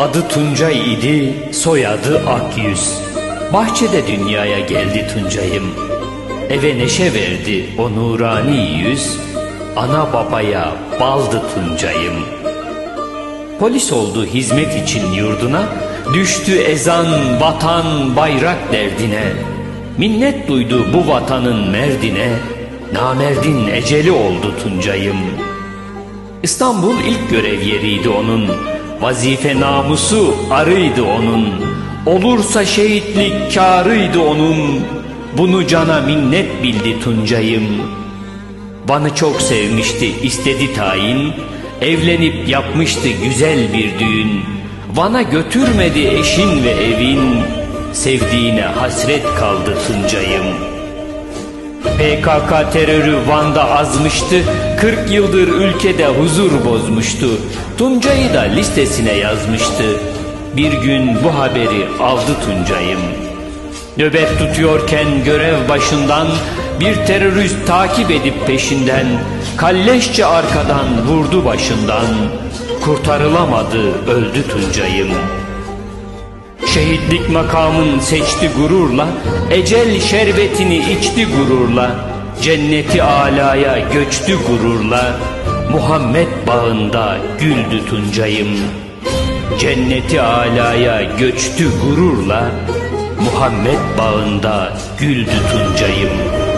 Adı Tuncay idi, soyadı Akyüz. Bahçede dünyaya geldi Tuncay'ım. Eve neşe verdi o nurani yüz. Ana babaya baldı Tuncay'ım. Polis oldu hizmet için yurduna, düştü ezan, vatan, bayrak derdine. Minnet duydu bu vatanın merdine, namerdin eceli oldu Tuncay'ım. İstanbul ilk görev yeriydi onun, vazife namusu arıydı onun. Olursa şehitlik kârıydı onun, bunu cana minnet bildi Tuncay'ım. Van'ı çok sevmişti, istedi tayin. Evlenip yapmıştı güzel bir düğün. Van'a götürmedi eşin ve evin. Sevdiğine hasret kaldı Tuncay'ım. PKK terörü Van'da azmıştı. 40 yıldır ülkede huzur bozmuştu. Tuncay'ı da listesine yazmıştı. Bir gün bu haberi aldı Tuncay'ım. Nöbet tutuyorken görev başından bir terörist takip edip peşinden kalleşçe arkadan vurdu başından. Kurtarılamadı öldü Tuncay'ım. Şehitlik makamın seçti gururla, ecel şerbetini içti gururla, cenneti alaya göçtü gururla, Muhammed bağında güldü Tuncay'ım. Cenneti alaya göçtü gururla, Muhammed bağında güldü Tuncay'ım.